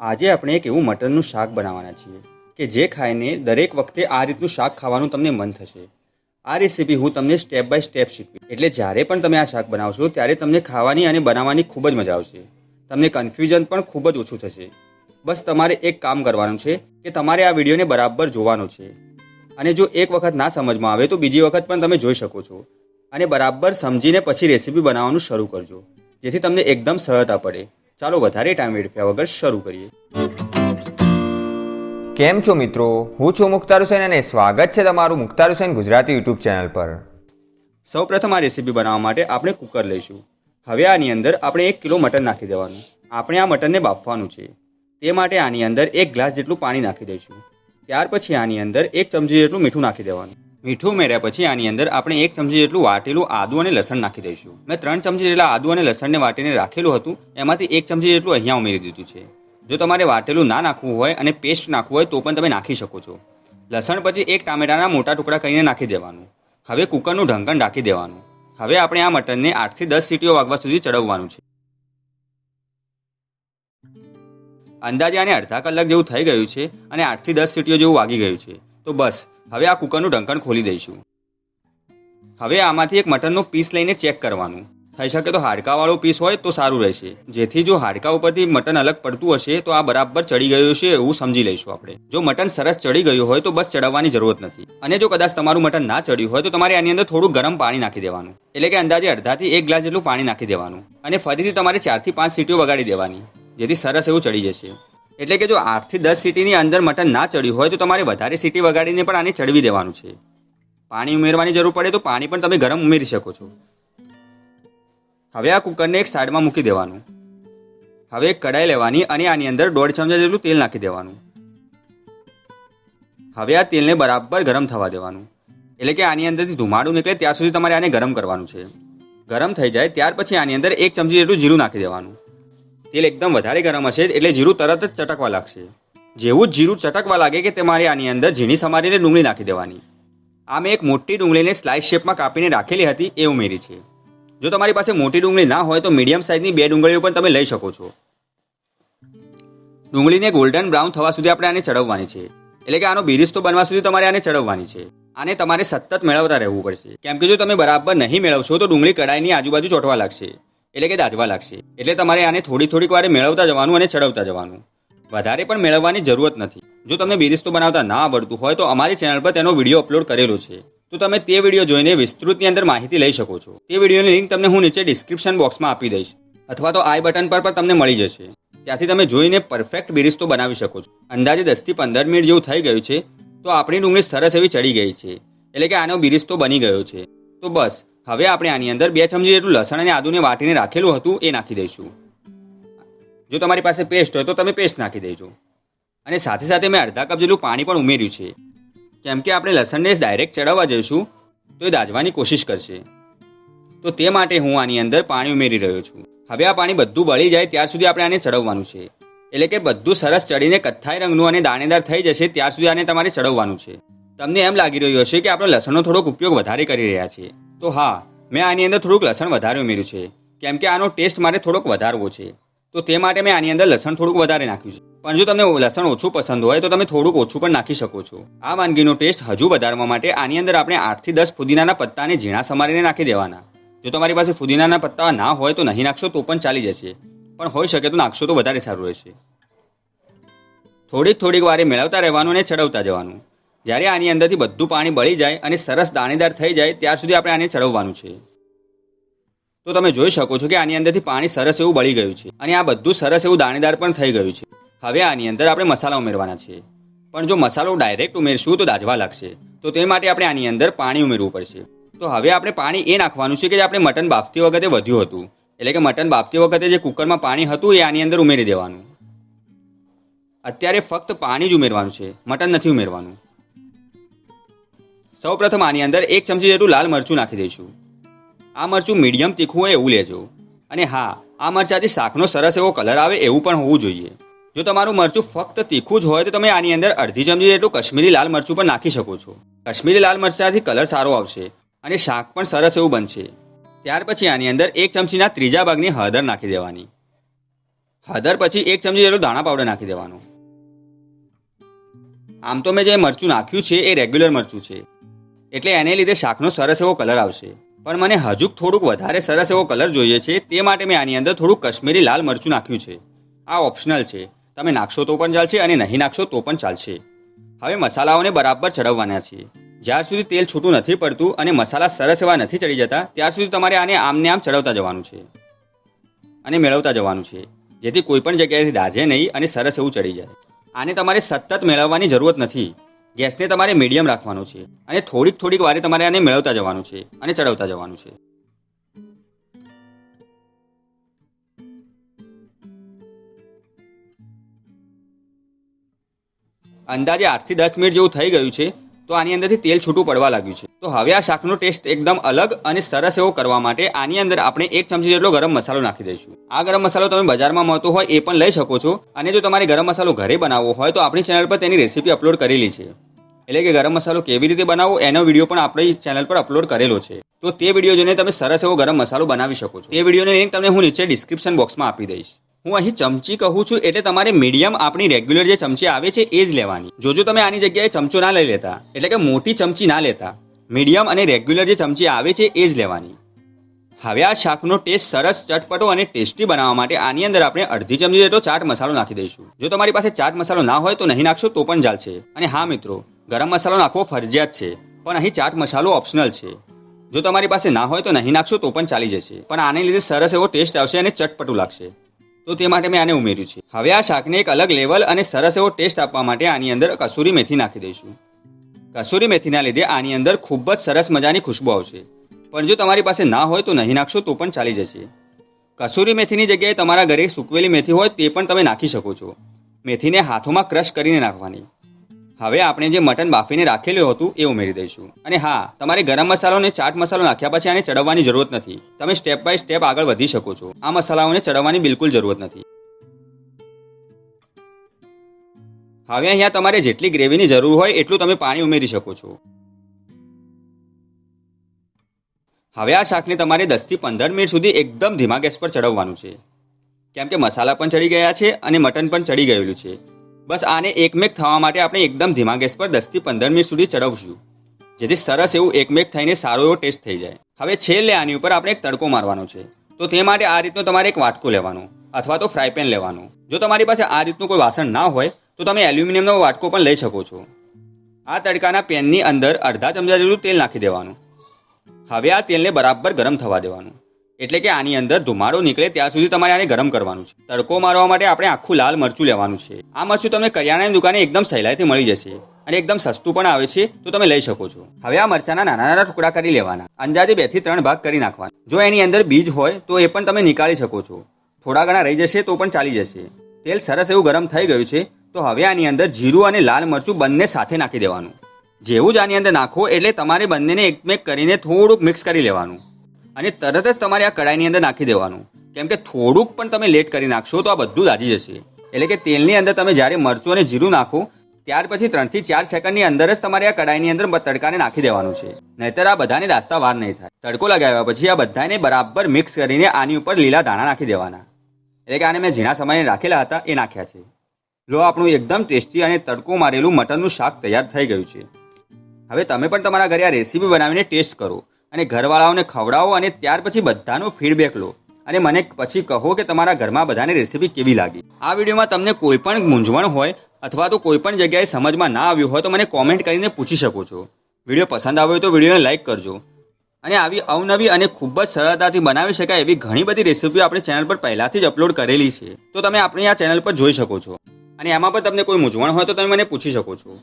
આજે આપણે એક એવું મટનનું શાક બનાવવાના છીએ કે જે ખાઈને દરેક વખતે આ રીતનું શાક ખાવાનું તમને મન થશે. આ રેસીપી હું તમને સ્ટેપ બાય સ્ટેપ શીખવી એટલે જ્યારે પણ તમે આ શાક બનાવશો, ત્યારે તમને ખાવાની અને બનાવવાની ખૂબ જ મજા આવશે. તમને કન્ફ્યુઝન પણ ખૂબ જ ઓછું થશે. બસ તમારે એક કામ કરવાનું છે કે તમારે આ વિડીયોને બરાબર જોવાનો છે. અને જો એક વખત ના સમજમાં આવે તો બીજી વખત પણ તમે જોઈ શકો છો. અને બરાબર સમજીને પછી રેસીપી બનાવવાનું શરૂ કરજો. જેથી તમને એકદમ સરળતા પડે. ચાલો વધારે ટાઈમ વેડફ્યા વગર શરૂ કરીએ. કેમ છો મિત્રો? હું છું મુખ્તાર હુસેન અને સ્વાગત છે તમારું મુખ્તાર હુસેન ગુજરાતી યુટ્યુબ ચેનલ પર. સૌપ્રથમ આ રેસીપી બનાવવા માટે આપણે કુકર લઈશું. હવે આની અંદર આપણે એક કિલો મટન નાખી દેવાનું. આપણે આ મટનને બાફવાનું છે. તે માટે આની અંદર એક ગ્લાસ જેટલું પાણી નાખી દઈશું. ત્યાર પછી આની અંદર એક ચમચી જેટલું મીઠું નાખી દેવાનું. મીઠું ઉમેર્યા પછી આની અંદર આપણે એક ચમચી જેટલું વાટેલું આદુ અને લસણ નાખી દઈશું. મેં ત્રણ ચમચી જેટલા આદુ અને લસણને વાટીને રાખેલું હતું. એમાંથી એક ચમચી જેટલું અહીંયા ઉમેરી દીધું છે. જો તમારે વાટેલું ના નાખવું હોય અને પેસ્ટ નાખવું હોય તો પણ તમે નાખી શકો છો. લસણ પછી એક ટામેટાના મોટા ટુકડા કરીને નાખી દેવાનું. હવે કુકરનું ઢંકણ ઢાંકી દેવાનું. હવે આપણે આ મટનને આઠથી દસ સીટીઓ વાગવા સુધી ચડવવાનું છે. અંદાજે આને અડધા કલાક જેવું થઈ ગયું છે અને આઠથી દસ સીટીઓ જેવું વાગી ગયું છે. તો બસ હવે આ કુકરનું ઢંકણ ખોલી દઈશું. હવે આમાંથી એક મટનનો પીસ લઈને ચેક કરવાનું. થઈ શકે તો હાડકાવાળો પીસ હોય તો સારું રહેશે. જેથી જો હાડકા ઉપરથી મટન અલગ પડતું હશે તો આ બરાબર ચડી ગયું છે એવું સમજી લઈશું આપણે. જો મટન સરસ ચડી ગયું હોય તો બસ ચડવવાની જરૂરત નથી. અને જો કદાચ તમારું મટન ના ચડ્યું હોય તો તમારે આની અંદર થોડું ગરમ પાણી નાખી દેવાનું. એટલે કે અંદાજે અડધાથી એક ગ્લાસ જેટલું પાણી નાખી દેવાનું. અને ફરીથી તમારે ચારથી પાંચ સીટીઓ વગાડી દેવાની. જેથી સરસ એવું ચડી જશે. એટલે કે જો આઠથી દસ સીટીની અંદર મટન ના ચડ્યું હોય તો તમારે વધારે સીટી વગાડીને પણ આને ચડવી દેવાનું છે. પાણી ઉમેરવાની જરૂર પડે તો પાણી પણ તમે ગરમ ઉમેરી શકો છો. હવે આ કુકરને એક સાઈડમાં મૂકી દેવાનું. હવે એક કડાઈ લેવાની અને આની અંદર દોઢ ચમચા જેટલું તેલ નાખી દેવાનું. હવે આ તેલને બરાબર ગરમ થવા દેવાનું. એટલે કે આની અંદરથી ધુમાડું નીકળે ત્યાં સુધી તમારે આને ગરમ કરવાનું છે. ગરમ થઈ જાય ત્યાર પછી આની અંદર એક ચમચી જેટલું જીરું નાખી દેવાનું. તેલ એકદમ વધારે ગરમ હશે એટલે જીરું તરત જ ચટકવા લાગશે. જેવું જ જીરું ચટકવા લાગે કે તમારે આની અંદર ઝીણી સમારીને ડુંગળી નાખી દેવાની. આ મેં એક મોટી ડુંગળીને સ્લાઇસ શેપમાં કાપીને રાખેલી હતી એ ઉમેરી છે. જો તમારી પાસે મોટી ડુંગળી ના હોય તો મીડિયમ સાઇઝની બે ડુંગળીઓ પણ તમે લઈ શકો છો. ડુંગળીને ગોલ્ડન બ્રાઉન થવા સુધી આપણે આને ચડવવાની છે. એટલે કે આનો બિરિસ્તો બનવા સુધી તમારે આને ચડવવાની છે. આને તમારે સતત મેળવતા રહેવું પડશે. કેમ કે જો તમે બરાબર નહીં મેળવશો તો ડુંગળી કડાઈની આજુબાજુ ચોંટવા લાગશે. એટલે કે દાજવા લાગશે. એટલે તમારે આને થોડી થોડીક વારે મેળવતા જવાનું અને ચડવતા જવાનું. વધારે પણ મેળવવાની જરૂરત નથી. જો તમને બિરિસ્તો બનાવતા ના આવડતું હોય તો અમારી ચેનલ પર તેનો વીડિયો અપલોડ કરેલો છે. તો તમે તે વીડિયો જોઈને વિસ્તૃતની અંદર માહિતી લઈ શકો છો. તે વિડીયોની લિંક તમને હું નીચે ડિસ્ક્રિપ્શન બોક્સમાં આપી દઈશ. અથવા તો આઈ બટન પર પણ તમને મળી જશે. ત્યાંથી તમે જોઈને પરફેક્ટ બિરિસ્તો બનાવી શકો છો. અંદાજે દસથી પંદર મિનિટ જેવું થઈ ગયું છે, તો આપણી ડુંગળી સરસ એવી ચડી ગઈ છે. એટલે કે આનો બિરિસ્તો બની ગયો છે. તો બસ હવે આપણે આની અંદર બે ચમચી જેટલું લસણ અને આદુને વાટીને રાખેલું હતું એ નાખી દઈશું. જો તમારી પાસે પેસ્ટ હોય તો તમે પેસ્ટ નાખી દેજો. અને સાથે સાથે મેં અડધા કપ જેટલું પાણી પણ ઉમેર્યું છે. કેમ કે આપણે લસણને ડાયરેક્ટ ચડાવવા જઈશું, તો એ દાજવાની કોશિશ કરશે. તો તે માટે હું આની અંદર પાણી ઉમેરી રહ્યો છું. હવે આ પાણી બધું બળી જાય ત્યાર સુધી આપણે આને ચડવવાનું છે. એટલે કે બધું સરસ ચડીને કથ્થાઈ રંગનું અને દાણેદાર થઈ જશે ત્યાર સુધી આને તમારે ચડવવાનું છે. તમને એમ લાગી રહ્યું હશે કે આપણે લસણનો થોડોક ઉપયોગ વધારે કરી રહ્યા છીએ. તો હા, મેં આની અંદર થોડુંક લસણ વધારે ઉમેર્યું છે. કેમ કે આનો ટેસ્ટ મારે થોડોક વધારવો છે. તો તે માટે મેં આની અંદર લસણ થોડુંક વધારે નાખ્યું છે. પણ જો તમને લસણ ઓછું પસંદ હોય, તો તમે થોડુંક ઓછું પણ નાખી શકો છો. આ વાનગીનો ટેસ્ટ હજુ વધારવા માટે આની અંદર આપણે આઠથી દસ ફુદીનાના પત્તાને ઝીણા સમારીને નાખી દેવાના. જો તમારી પાસે ફુદીનાના પત્તા ના હોય, તો નહીં નાખશો, તો પણ ચાલી જશે. પણ હોઈ શકે તો નાખશો તો વધારે સારું રહેશે. થોડીક થોડીક વારે મેળવતા રહેવાનું અને ચડવતા જવાનું. જ્યારે આની અંદરથી બધું પાણી બળી જાય અને સરસ દાણેદાર થઈ જાય, ત્યાર સુધી આપણે આને ચડવવાનું છે. તો તમે જોઈ શકો છો કે આની અંદરથી પાણી સરસ એવું બળી ગયું છે અને આ બધું સરસ એવું દાણેદાર પણ થઈ ગયું છે. હવે આની અંદર આપણે મસાલા ઉમેરવાના છે. પણ જો મસાલો ડાયરેક્ટ ઉમેરશું તો દાજવા લાગશે. તો તે માટે આપણે આની અંદર પાણી ઉમેરવું પડશે. તો હવે આપણે પાણી એ નાખવાનું છે કે જે આપણે મટન બાફતી વખતે વધ્યું હતું. એટલે કે મટન બાફતી વખતે જે કુકરમાં પાણી હતું એ આની અંદર ઉમેરી દેવાનું. અત્યારે ફક્ત પાણી જ ઉમેરવાનું છે. મટન નથી ઉમેરવાનું. સૌપ્રથમ આની અંદર એક ચમચી જેટલું લાલ મરચું નાખી દઈશું. આ મરચું મીડિયમ તીખું હોય એવું લેજો. અને હા, આ મરચાથી શાકનો સરસ એવો કલર આવે એવું પણ હોવું જોઈએ. જો તમારું મરચું ફક્ત તીખું જ હોય તો તમે આની અંદર અડધી ચમચી જેટલું કશ્મીરી લાલ મરચું પણ નાખી શકો છો. કશ્મીરી લાલ મરચાથી કલર સારો આવશે અને શાક પણ સરસ એવું બનશે. ત્યાર પછી આની અંદર એક ચમચીના ત્રીજા ભાગની હળદર નાખી દેવાની. હળદર પછી એક ચમચી જેટલો દાણા પાવડર નાખી દેવાનો. આમ તો મેં જે મરચું નાખ્યું છે એ રેગ્યુલર મરચું છે. એટલે એને લીધે શાકનો સરસ એવો કલર આવશે. પણ મને હજુ થોડુંક વધારે સરસ એવો કલર જોઈએ છે, તે માટે મેં આની અંદર થોડુંક કશ્મીરી લાલ મરચું નાખ્યું છે. આ ઓપ્શનલ છે. તમે નાખશો તો પણ ચાલશે અને નહીં નાખશો તો પણ ચાલશે. હવે મસાલાઓને બરાબર ચડવવાના છે. જ્યાર સુધી તેલ છૂટું નથી પડતું અને મસાલા સરસ એવા નથી ચડી જતા ત્યાર સુધી તમારે આને આમને આમ ચડવતા જવાનું છે. અને મેળવતા જવાનું છે. જેથી કોઈ પણ જગ્યાએથી દાઝે નહીં અને સરસ એવું ચડી જાય. આને તમારે સતત મેળવવાની જરૂરત નથી. ગેસને તમારે મીડિયમ રાખવાનો છે અને થોડીક થોડીક વારે તમારે આને મેળવતા જવાનું છે અને ચડાવતા જવાનું છે. અંદાજે આઠથી દસ મિનિટ જેવું થઈ ગયું છે, તો આની અંદરથી તેલ છૂટું પડવા લાગ્યું છે. તો હવે આ શાકનો ટેસ્ટ એકદમ અલગ અને સરસ એવો કરવા માટે આની અંદર આપણે એક ચમચી જેટલો ગરમ મસાલો નાખી દઈશું. આ ગરમ મસાલો તમે બજારમાં મળતો હોય એ પણ લઈ શકો છો અને જો તમારે ગરમ મસાલો ઘરે બનાવવો હોય તો આપણી ચેનલ પર તેની રેસીપી અપલોડ કરેલી છે. એટલે કે ગરમ મસાલો કેવી રીતે બનાવવો એનો વીડિયો પણ આપણી ચેનલ પર અપલોડ કરેલો છે. તો તે વીડિયો જોઈને તમે સરસ એવો ગરમ મસાલો બનાવી શકો છો. તે વિડીયોની લિંક તમને હું નીચે ડિસ્ક્રિપ્શન બોક્સમાં આપી દઈશ. હું અહીં ચમચી કહું છું એટલે તમારે મીડિયમ આપણી રેગ્યુલર જે ચમચી આવે છે એ જ લેવાની. જોજો તમે આની જગ્યાએ ચમચો ના લઈ લેતા, એટલે કે મોટી ચમચી ના લેતા મીડિયમ અને રેગ્યુલર જે ચમચી આવે છે એ જ લેવાની. હવે આ શાકનો ટેસ્ટ સરસ, ચટપટો અને ટેસ્ટી બનાવવા માટે આની અંદર આપણે અડધી ચમચી જેટલો ચાટ મસાલો નાખી દઈશું. જો તમારી પાસે ચાટ મસાલો ના હોય તો નહીં નાખશો તો પણ ચાલશે. અને હા મિત્રો ગરમ મસાલો નાખવો ફરજિયાત છે, પણ અહીં ચાટ મસાલો ઓપ્શનલ છે. જો તમારી પાસે ના હોય તો નહીં નાખશો, તો પણ ચાલી જશે. પણ આને લીધે સરસ એવો ટેસ્ટ આવશે અને ચટપટું લાગશે. તો તે માટે મેં આને ઉમેર્યું છે. હવે આ શાકને એક અલગ લેવલ અને સરસ એવો ટેસ્ટ આપવા માટે આની અંદર કસૂરી મેથી નાખી દઈશું. કસૂરી મેથીના લીધે આની અંદર ખૂબ જ સરસ મજાની ખુશ્બુ આવશે. પણ જો તમારી પાસે ના હોય તો નહીં નાખશો, તો પણ ચાલી જશે. કસૂરી મેથીની જગ્યાએ તમારા ઘરે સૂકવેલી મેથી હોય તે પણ તમે નાખી શકો છો. મેથીને હાથોમાં ક્રશ કરીને નાખવાની. હવે આપણે જે મટન બાફીને રાખેલું હતું એ ઉમેરી દઈશું. અને હા, તમારે ગરમ મસાલો અને ચાટ મસાલો નાખ્યા પછી આને ચડવવાની જરૂરત નથી. તમે સ્ટેપ બાય સ્ટેપ આગળ વધી શકો છો. આ મસાલાઓને ચડવવાની બિલકુલ જરૂરત નથી. હવે અહીંયા તમારે જેટલી ગ્રેવીની જરૂર હોય એટલું તમે પાણી ઉમેરી શકો છો. હવે આ શાકને તમારે દસથી પંદર મિનિટ સુધી એકદમ ધીમા ગેસ પર ચડવવાનું છે. કેમ કે મસાલા પણ ચડી ગયા છે અને મટન પણ ચડી ગયેલું છે. બસ આને એકમેક થવા માટે આપણે એકદમ ધીમા ગેસ પર દસથી પંદર મિનિટ સુધી ચડવશું. જેથી સરસ એવું એકમેક થઈને સારો એવો ટેસ્ટ થઈ જાય. હવે છેલ્લે આની ઉપર આપણે એક તડકો મારવાનો છે. તો તે માટે આ રીતનો તમારે એક વાટકો લેવાનો, અથવા તો ફ્રાય પેન લેવાનું. જો તમારી પાસે આ રીતનું કોઈ વાસણ ના હોય, તો તમે એલ્યુમિનિયમનો વાટકો પણ લઈ શકો છો. આ તડકાના પેનની અંદર અડધા ચમચા જેટલું તેલ નાખી દેવાનું. હવે આ તેલને બરાબર ગરમ થવા દેવાનું. એટલે કે આની અંદર ધુમાડો નીકળે ત્યાં સુધી તમારે આને ગરમ કરવાનું છે. તડકો મારવા માટે આપણે આખું લાલ મરચું લેવાનું છે. આ મરચું તમને કરિયાણાની દુકાને એકદમ સહેલાઈથી મળી જશે અને એકદમ સસ્તું પણ આવે છે, તો તમે લઈ શકો છો. હવે આ મરચાના નાના નાના ટુકડા કરી લેવાના. અંદાજે બેથી ત્રણ ભાગ કરી નાખવાના. જો એની અંદર બીજ હોય, તો એ પણ તમે નીકાળી શકો છો. થોડા ઘણા રહી જશે, તો પણ ચાલી જશે. તેલ સરસ એવું ગરમ થઈ ગયું છે, તો હવે આની અંદર જીરું અને લાલ મરચું બંને સાથે નાખી દેવાનું. જેવું જ આની અંદર નાખો, એટલે તમારે બંનેને એકમેક કરીને થોડુંક મિક્સ કરી લેવાનું. અને તરત જ તમારે આ કડાઈની અંદર નાખી દેવાનું. કેમ કે થોડુંક પણ તમે લેટ કરી નાખશો તો આ બધું દાજી જશે. એટલે કે તેલની અંદર તમે જ્યારે મરચું અને જીરું નાખો, ત્યાર પછી ત્રણથી ચાર સેકન્ડની અંદર જ તમારે આ કડાઈની અંદર તડકાને નાખી દેવાનું છે. નહીતર આ બધાને દાસ્તા વાર નહીં થાય. તડકો લગાવ્યા પછી આ બધાને બરાબર મિક્સ કરીને આની ઉપર લીલા દાણા નાખી દેવાના. એટલે કે આને મેં ઝીણા સમયે રાખેલા હતા, એ નાખ્યા છે. લો, આપણું એકદમ ટેસ્ટી અને તડકો મારેલું મટનનું શાક તૈયાર થઈ ગયું છે. હવે તમે પણ તમારા ઘરે આ રેસીપી બનાવીને ટેસ્ટ કરો. અને ઘરવાળાઓને ખવડાવો અને ત્યાર પછી બધાનો ફીડબેક લો. અને મને પછી કહો કે તમારા ઘરમાં બધાને રેસીપી કેવી લાગી. આ વિડીયોમાં તમને કોઈ પણ મૂંઝવણ હોય અથવા તો કોઈ પણ જગ્યાએ સમજમાં ના આવ્યું હોય તો મને કોમેન્ટ કરીને પૂછી શકો છો. વીડિયો પસંદ આવ્યો તો વિડીયોને લાઇક કરજો. અને આવી અવનવી અને ખૂબ જ સરળતાથી બનાવી શકાય એવી ઘણી બધી રેસીપીઓ આપણે ચેનલ પર પહેલાંથી જ અપલોડ કરેલી છે. તો તમે આપણી આ ચેનલ પર જોઈ શકો છો. અને એમાં પણ તમને કોઈ મૂંઝવણ હોય તો તમે મને પૂછી શકો છો.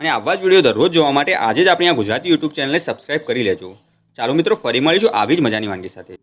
અને આવા જ વીડિયો દરરોજ જોવા માટે આજે જ આપણી આ ગુજરાતી યુટ્યુબ ચેનલને સબસ્ક્રાઇબ કરી લેજો. ચાલો મિત્રો ફરી મળીશું. આવી જ મજાની વાનગી સાથે.